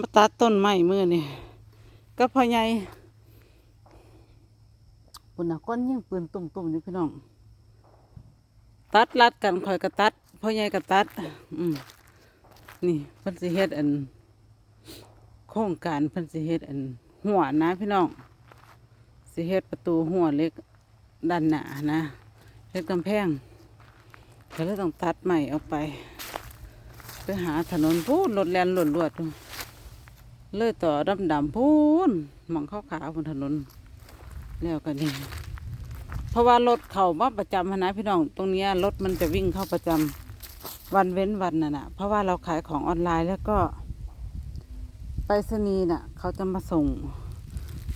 มาตัดต้นไม้มือนี่ก็พ่อใหญ่ปุ่นก้อนยิ่งปืนตุ่มๆนี่พี่น้อง ตัดรัดกันคอยกระตัดพ่อใหญ่กระตัด อืมนี่พิ่นสิเฮ็ดอัน โครงการพิ่นสิเฮ็ดอัน หัวนะพี่น้องสิเฮ็ดประตูหัวเล็กด้านหน้านะเฮ็ดกำแพงก็เลยต้องตัดใหม่ออกไป ไปหาถนนพูนรถแลนหล่นลวดดู เลยต่อดำดำพูนมองเข้าขาวบนถนน แล้วกันนี่เพราะว่ารถเข้ามาประจำนะพี่น้องตรงนี้รถมันจะวิ่งเข้าประจำวันเว้นวันน่ะนะเพราะว่าเราขายของออนไลน์แล้วก็ไปรษณีย์น่ะ เขาจะมาส่ง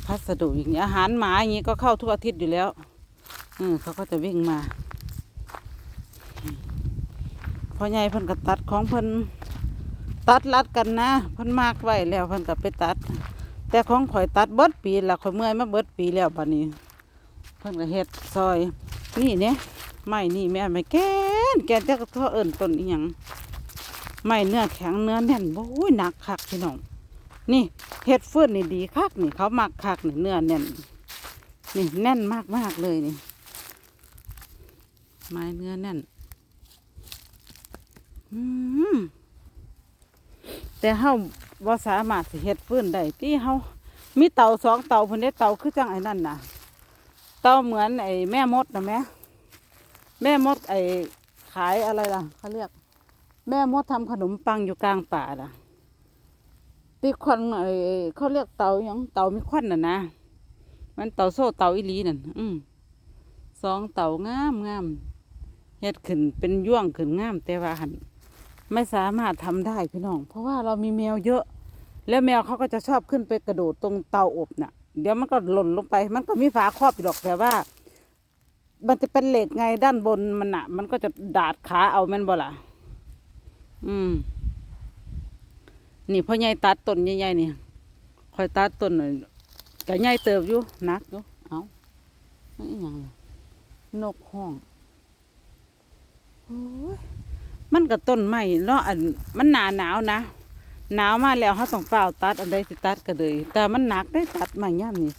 พัสดุอย่างเงี้ยอาหารหมาอย่างงี้ก็เข้าทุกอาทิตย์อยู่แล้วอืมเขาก็จะวิ่งมาพอใหญ่เพิ่นก็ตัดของเพิ่น ตัดรัดกันนะพิ่นมากไว้แล้วพิ่นก็ไปตัด แต่ของข่อยตัดเบิดปีละข่อยเมื่อยมาเบิดปีแล้วบัดนี้เพิ่นก็เฮ็ดซอย นี่เนี่ยไม้นี่แม่ไม่แกนแกนจักท่อเอิ้นต้นอีหยังไม้เนื้อแข็งเนื้อแน่นโอ้ยหนักคักพี่น้องนี่เฮ็ดฟื่อนนี่ดีคักนี่เขามักคักนี่เนื้อแน่นนี่แน่นมากมากเลยนี่ ไม้เนื้อแน่น อืม แต่เฮาบ่สามารถสิเฮ็ดฟืนได้ที่เฮามีเตาสองเตาเพิ่นได้เตาคือจังไอ้นั่นน่ะ เตาเหมือนไอ้แม่มดนะแม่แม่มดไอ้ขายอะไรล่ะเขาเรียก แม่มดทำขนมปังอยู่กลางป่าล่ะที่ควันไอ้เขาเรียกเตายังเตามีควันน่ะนะมันเตาโซ่เตาอีลีนั่นอืมสองเตางามงามเฮ็ดขึ้นเป็นย่วงขึ้นงามแต่ว่าหัน ไม่สามารถทำได้พี่น้อง เพราะว่าเรามีแมวเยอะ แล้วแมวเขาก็จะชอบขึ้นไปกระโดดตรงเตาอบน่ะ เดี๋ยวมันก็หล่นลงไป มันก็มีฝาครอบอยู่หรอกแต่ว่า มันจะเป็นเหล็กไงด้านบนมันน่ะมันก็จะดาดขาเอาแม่นบ่ล่ะอืม นี่พ่อใหญ่ตัดต้นใหญ่ๆนี่คอยตัดต้นหน่อยก็ใหญ่เติบอยู่นักอยู่เอานี่ยังนกห้องโอ้ย มันก็ต้นไม้เนาะอันมันหนาหนาวนะหนาวมาแล้วเขาต้องเฝ้าตัดอันใดสิตัดก็เลยแต่มันหนักได้ตัดไม้ย่ามนี่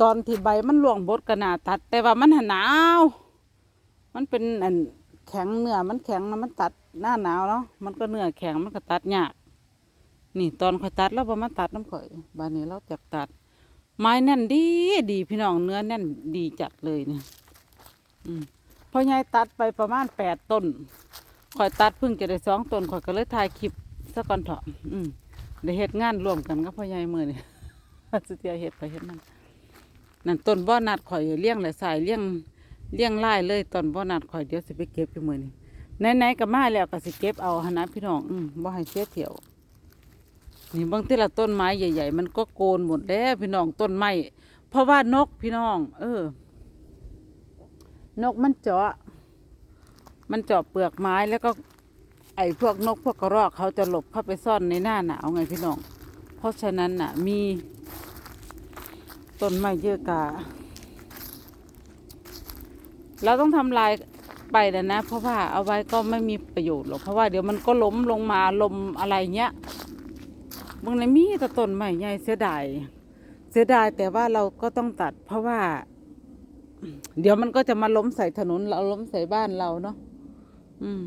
ตอนที่ใบมันร่วงบดก็น่าตัด แต่ว่ามันหนาว มันเป็นอันแข็งเนื้อมันแข็งนะมันตัดหน้าหนาวเนาะมันก็เนื้อแข็งมันก็ตัดยากนี่ตอนข่อยตัดแล้วพอมาตัดน้ำข่อยบานนี้เราจักตัด ไม้แน่นดีดีพี่น้องเนื้อแน่นดีจัดเลยเนี่ยอืมพอใหญ่ตัดไปประมาณแปดต้น ข่อยตัดพิ่งจะได้สองต้นข่อยก็เลยถ่ายคลิปสักก่อนเถอะอืมได้เฮ็ดงานร่วมกันกับพ่อใหญ่มือนี่สุดเตียเฮ็ดไปเฮ็ดมันนั่นต้นบ่อนัดข่อยเลี้ยงและสายเลี้ยงเลี้ยงไล่เลยต้นบ่อนัดข่อยเดี๋ยวสิไปเก็บอยู่มือนี่ไหนๆก็มาแล้วก็สิเก็บเอาหนนะพี่น้องอืมบ่ให้เสียเที่ยวนี่บางทีละต้นไม้ใหญ่ ๆ มันก็โกนหมดแล้วพี่น้องต้นไม้เพราะว่านกพี่น้อง เออ นกมันเจาะ มันเจาะเปลือกไม้แล้วก็ไอ้พวกนกพวกกระรอกเขาจะหลบเข้าไปซ่อนในหน้าหนาวไงพี่น้อง เพราะฉะนั้นน่ะมีต้นไม้เยอะกาเราต้องทำลายไปนะนะ เพราะว่าเอาไว้ก็ไม่มีประโยชน์หรอกเพราะว่าเดี๋ยวมันก็ล้มลงมาลมอะไรเงี้ยบางในมีแต่ต้นไม้ใหญ่เสียดายเสียดายแต่ว่าเราก็ต้องตัด เพราะว่า เดี๋ยวมันก็จะมาล้มใส่ถนนเราล้มใส่บ้านเราเนาะ อืม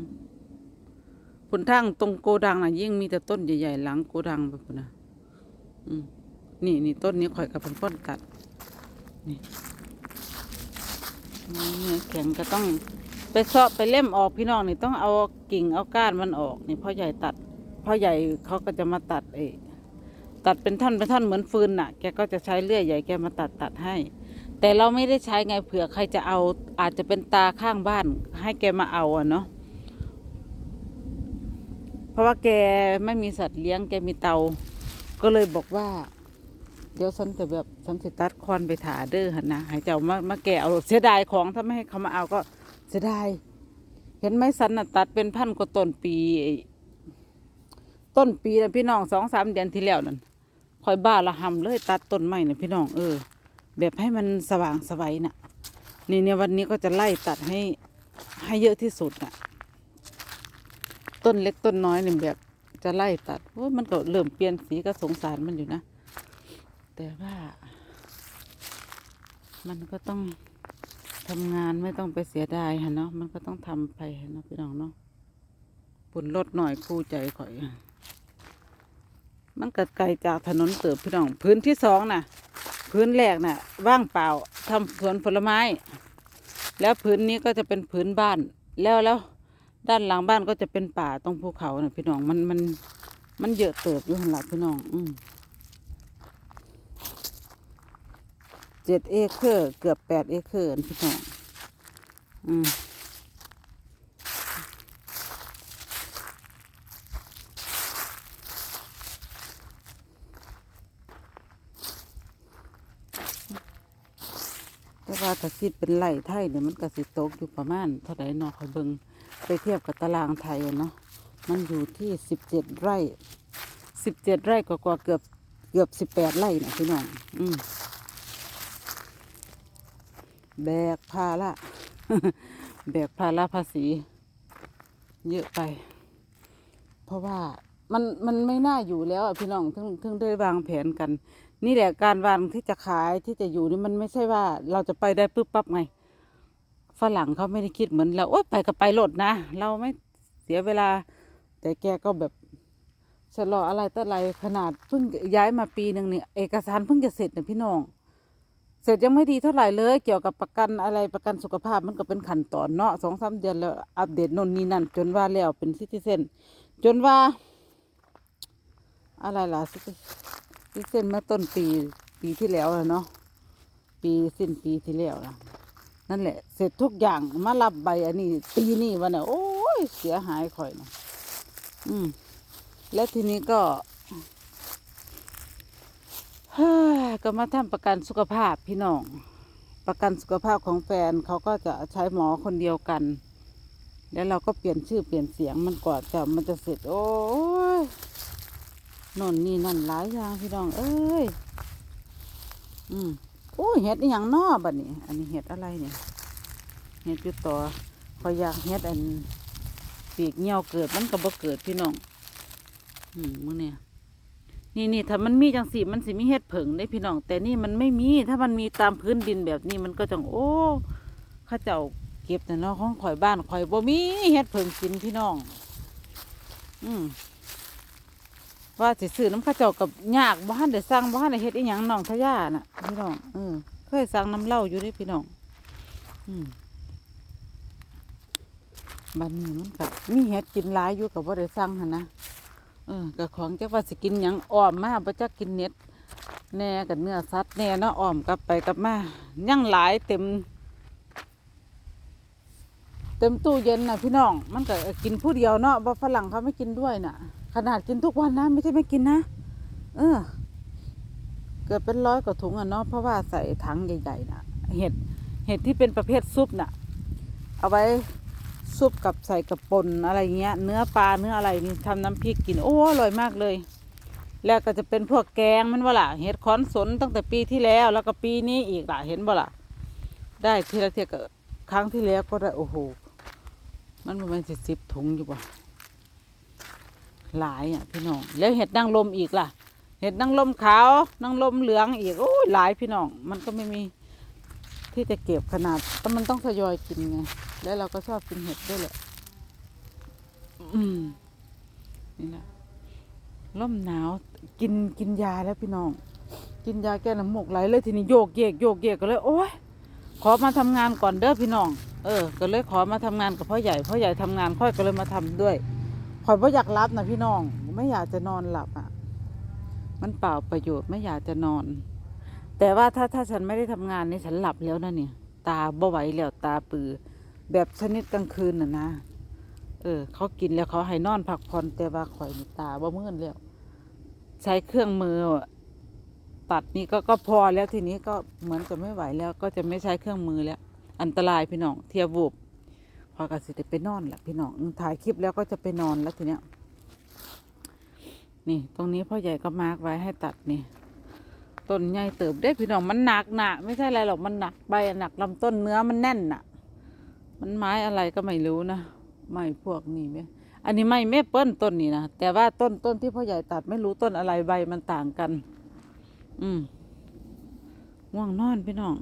ผลทางตรงโกดังน่ะ ยิ่งมีแต่ต้นใหญ่ๆหลังโกดังแบบนั้นนะอืมนี่นี่ต้นนี้ข่อยกับเป็นต้นตัด นี่เนื้อแข็งก็ต้องไปเสาะไปเล่มออกพี่น้องนี่ต้องเอากิ่งเอาก้านมันออก นี่พ่อใหญ่ตัดพ่อใหญ่เขาก็จะมาตัดเอตัดเป็นท่อนเป็นท่อนเหมือนฟืนน่ะ แกก็จะใช้เลื่อยใหญ่แกมาตัดตัดให้ แต่เราไม่ได้ใช้ไงเผื่อใครจะเอาอาจจะเป็นตาข้างบ้าน ให้แกมาเอาอะเนาะ เพราะว่าแกไม่มีสัตว์เลี้ยงแกมีเตา ก็เลยบอกว่า เดี๋ยวฉันจะแบบฉันจะตัดคอนไปถาเด้อหันนะให้เจ้ามามาแกเอาเสียดายของถ้าไม่ให้เขามาเอาก็เสียดายเห็นไหมสันน่ะตัดเป็นพันกว่าต้นปี ต้นปีนะพี่น้องสองสามเดือนที่แล้วนั่นคอยบ้าละหำเลยตัดต้นไม้นะพี่น้องเออ แบบให้มันสว่างสวัยน่ะนี่เนี่ยวันนี้ก็จะไล่ตัดให้ให้เยอะที่สุดน่ะ ต้นเล็กต้นน้อยเนี่ยแบบจะไล่ตัดโอ้มันก็เริ่มเปลี่ยนสีก็สงสารมันอยู่นะ แต่ว่า มันก็ต้องทำงานไม่ต้องไปเสียดายฮะเนาะมันก็ต้องทำไปฮะเนาะพี่น้องเนาะปุ่นรถหน่อยคู่ใจข่อย มันก็ไกลจากถนนเติบพี่น้องพื้นที่สองน่ะ พื้นแรกน่ะ ว่างเปล่าทำสวนผลไม้ แล้วพื้นนี้ก็จะเป็นพื้นบ้านแล้วแล้ว ด้านหลังบ้านก็จะเป็นป่าตรงภูเขาน่ะพี่น้องมันมันมันเยอะเติบอยู่หันหลังพี่น้องอืมเจ็ดเอเคอร์เกือบแปดเอเคอร์พี่น้องอืมแต่ว่าถ้าคิดเป็นไร่ไทยเนี่ยมันก็สิตกอยู่ประมาณเท่าไหร่นาะคอยเบิง ไปเทียบกับตารางไทยเนาะมันอยู่ที่สิบเจ็ดไร่สิบเจ็ดไร่กว่าเกือบเกือบสิบแปดไร่นะพี่น้องอืมแบกภาระแบกภาระภาษี เยอะไป เพราะว่ามันมันไม่น่าอยู่แล้วอะพี่น้องถึงถึงได้วางแผนกัน นี่แหละการวางที่จะขายที่จะอยู่นี่มันไม่ใช่ว่าเราจะไปได้ปุ๊บปั๊บไง ฝรั่งเขาไม่ได้คิดเหมือนเราโอ๊ยไปก็ไปโหลดนะ เราไม่เสียเวลา แต่แกก็แบบชะลออะไรต่ออะไรขนาดเพิ่งย้ายมาปีหนึ่งเนี่ยเอกสารเพิ่งจะเสร็จนะพี่น้อง เสร็จยังไม่ดีเท่าไหร่เลย เกี่ยวกับประกันอะไรประกันสุขภาพมันก็เป็นขั้นตอนเนาะสองสามเดือนแล้วอัปเดตโน่นนี่นั่น จนว่าแล้วเป็นซิติเซนจนว่า อะไรล่ะซิติเซนเมื่อต้นปีปีที่แล้วเนาะปีสิ้นปีที่แล้วนะ นั่นแหละ เสร็จทุกอย่างมารับใบอันนี้ปีนี้วันน่ะโอ้ยเสียหายข่อยนะอืม แล้วทีนี้ก็ฮ้ก็มาทำประกันสุขภาพพี่น้อง ประกันสุขภาพของแฟนเขาก็จะใช้หมอคนเดียวกัน แล้วเราก็เปลี่ยนชื่อเปลี่ยนเสียงมันกว่าจะมันจะเสร็จ โอ้ยนนนี่นั่นหลายอย่างพี่น้อง เอ้ย อืม โอ้ยเห็ดอย่างนอบัดนี้ อันนี้เห็ดอะไรเนี่ยเห็ดอยู่ต่อพอยอยากเห็ดอันปีกเหี่ยวเกิดมันก็บ่เกิดพี่น้องอืมมึงเนี่ยนี่นี่ถ้ามันมีจังสีมันสิมีเห็ดเผิงได้พี่น้อง แต่นี่มันไม่มี ถ้ามันมีตามพื้นดินแบบนี้มันก็จังโอ้ข้าเจ้าเก็บแต่นาะของข่อยบ้านข่อยบ่มีเห็ดเผิงกินพี่น้อง อืม ว่าสิซื้อน้ำข้าเจ้ากับยากบ้านเดี๋ยวสั่งบ้านเดี๋ยเฮ็ดอีหยังน้องทะยาน่ะ พี่น้องเออเคยสั่งน้ำเล้าอยู่ด้พี่น้อง อืมบ้านนี้มันกับมีเห็ดกินหลายอยู่กับว่าได้สั่งหันนะเออกับของจักว่าสิกินหยังอ้อมมาบ่จักกินเน็ดแน่กับเนื้อสัตว์แน่เนาะอ้อมกลับไปกลับมายังหลายเต็ม เต็มตู้เย็นน่ะพี่น้อง มันก็กินผู้เดียวเนาะบ่ฝรั่งเขาไม่กินด้วยน่ะ ขนาดกินทุกวันนะไม่ใช่ไม่กินนะ เออ เกิดเป็นร้อยกว่าถุงอะเนาะเพราะว่าใส่ถังใหญ่ๆน่ะเห็ดเห็ดที่เป็นประเภทซุปน่ะ เอาไว้ซุปกับใส่กับปนอะไรเงี้ย เนื้อปลาเนื้ออะไรนี่ทำน้ำพริกกินโอ้อร่อยมากเลย แล้วก็จะเป็นพวกแกงมันว่าล่ะเห็ดขอนสนตั้งแต่ปีที่แล้ว แล้วก็ปีนี้อีกล่ะเห็นบ่ล่ะได้ทีละเทียกครั้งที่แล้วก็ได้โอ้โหมันประมาณสิบสิบถุงอยู่บ่ หลายอะพี่น้องแล้วเห็ดนางลมอีกล่ะ เห็ดนางลมขาวนางลมเหลืองอีกโอ้ยหลายพี่น้องมันก็ไม่มีที่จะเก็บขนาดแต่มันต้องทยอยกินไงแล้วเราก็ชอบกินเห็ดด้วยแหละอืมนี่แหละร่มหนาวกินกินยาแล้วพี่น้อง กินยาแก้น้ำมูกไหลเลยทีนี้โยกเยกโยกเยกก็เลยโอ้ยขอมาทำงานก่อนเด้อพี่น้อง เออ ก็เลยขอมาทำงานกับพ่อใหญ่ พ่อใหญ่ทำงานค่อยก็เลยมาทำด้วย ข่อยพ่อยากรับนะพี่น้อง ไม่อยากจะนอนหลับอะ มันเปล่าประโยชน์ไม่อยากจะนอน แต่ว่าถ้าถ้าฉันไม่ได้ทำงานนี่ฉันหลับแล้วนะเนี่ย ตาบ่ไหวแล้วตาปือแบบชนิดกลางคืนน่ะนะ เออ เขากินแล้วเขาให้นอนพักผ่อนแต่ว่าข่อยนี่ตาบ่มื่นแล้ว ใช้เครื่องมือตัดนี่ก็ก็พอแล้วทีนี้ก็เหมือนจะไม่ไหวแล้ว ก็จะไม่ใช้เครื่องมือแล้ว อันตรายพี่น้องเทียบวูบ พอกสิได้ไปนอนแหละพี่น้องถ่ายคลิปแล้วก็จะไปนอนแล้วทีเนี้ยนี่ ตรงนี้พ่อใหญ่ก็มาร์กไว้ให้ตัดนี่ต้นใหญ่เติบได้พี่น้องมันหนักหนะไม่ใช่อะไรหรอกมันหนักใบหนักลำต้นเนื้อมันแน่นน่ะ มันไม้อะไรก็ไม่รู้นะไม้พวกนี้ไหมอันนี้ไม่เมเปิ้ลต้นนี้นะแต่ว่าต้นต้นที่พ่อใหญ่ตัดไม่รู้ต้นอะไรใบมันต่างกัน อืมง่วงนอนพี่น้อง